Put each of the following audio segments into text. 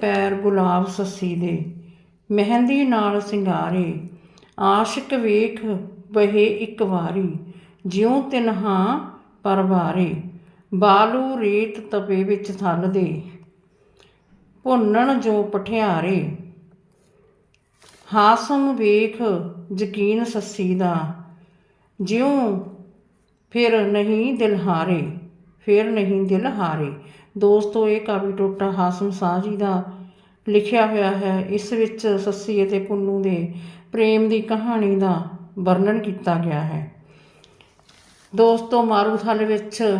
ਪੈਰ ਗੁਲਾਬ ਸੱਸੀ ਦੇ, ਮਹਿੰਦੀ ਨਾਲ ਸਿੰਗਾਰੇ। ਆਸ਼ਿਕ ਵੇਖ ਬਹੇ ਇੱਕ ਵਾਰੀ, ਜਿਉ ਤਿਨਹਾ ਪਰਵਾਰੇ ਬਾਲੂ ਰੇਤ ਤਪੇ ਵਿੱਚ ਥਲ ਦੇ, ਭੁੰਨਣ ਜੋ ਪਠਿਆਰੇ। ਹਾਸਮ ਵੇਖ ਯਕੀਨ ਸੱਸੀ ਦਾ, ਜਿਉ ਫਿਰ ਨਹੀਂ ਦਿਲ ਹਾਰੇ, ਫਿਰ ਨਹੀਂ ਦਿਲ ਹਾਰੇ। ਦੋਸਤੋ ਇਹ ਕਾਵਿ ਟੋਟਾ ਹਾਸਮ ਸਾਹ ਜੀ ਦਾ ਲਿਖਿਆ ਹੋਇਆ ਹੈ। ਇਸ ਵਿੱਚ ਸੱਸੀ ਅਤੇ ਪੁੰਨੂ ਦੇ ਪ੍ਰੇਮ ਦੀ ਕਹਾਣੀ ਦਾ ਵਰਣਨ ਕੀਤਾ ਗਿਆ ਹੈ। ਦੋਸਤੋ, ਮਾਰੂਥਲ ਵਿੱਚ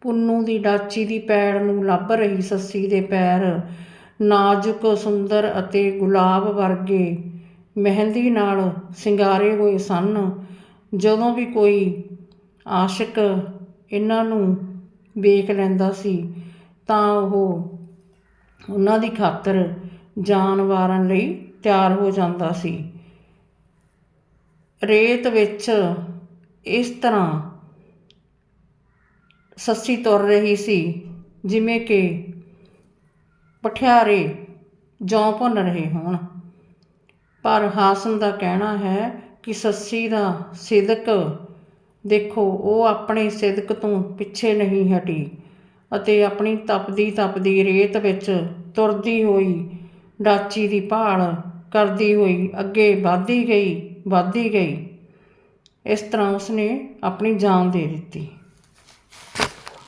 ਪੁੰਨੂ ਦੀ ਡਾਚੀ ਦੀ ਪੈੜ ਨੂੰ ਲੱਭ ਰਹੀ ਸੱਸੀ ਦੇ ਪੈਰ ਨਾਜ਼ੁਕ, ਸੁੰਦਰ ਅਤੇ ਗੁਲਾਬ ਵਰਗੇ ਮਹਿੰਦੀ ਨਾਲ ਸਿੰਗਾਰੇ ਹੋਏ ਸਨ। ਜਦੋਂ ਵੀ ਕੋਈ ਆਸ਼ਿਕ ਇਹਨਾਂ ਨੂੰ ਵੇਖ ਲੈਂਦਾ ਸੀ, ਤਾਂ ਉਹ ਉਹਨਾਂ ਦੀ ਖਾਤਰ ਜਾਨ ਵਾਰਨ ਲਈ ਤਿਆਰ ਹੋ ਜਾਂਦਾ ਸੀ। ਰੇਤ ਵਿੱਚ ਇਸ ਤਰ੍ਹਾਂ ਸੱਸੀ ਤੁਰ ਰਹੀ ਸੀ, ਜਿਵੇਂ ਕਿ ਪਠਿਆਰੇ ਜੌਂ ਭੁੰਨ ਰਹੇ ਹੋਣ। ਪਰ ਹਾਸਮ ਦਾ ਕਹਿਣਾ ਹੈ ਕਿ ਸੱਸੀ ਦਾ ਸਿਦਕ ਦੇਖੋ, ਉਹ ਆਪਣੇ ਸਿਦਕ ਤੋਂ ਪਿੱਛੇ ਨਹੀਂ ਹਟੀ ਅਤੇ ਆਪਣੀ ਤਪਦੀ ਤਪਦੀ ਰੇਤ ਵਿੱਚ ਤੁਰਦੀ ਹੋਈ ਡਾਚੀ ਦੀ ਭਾਲ ਕਰਦੀ ਹੋਈ ਅੱਗੇ ਵਧਦੀ ਗਈ ਵਧਦੀ ਗਈ। ਇਸ ਤਰ੍ਹਾਂ ਉਸਨੇ ਆਪਣੀ ਜਾਨ ਦੇ ਦਿੱਤੀ।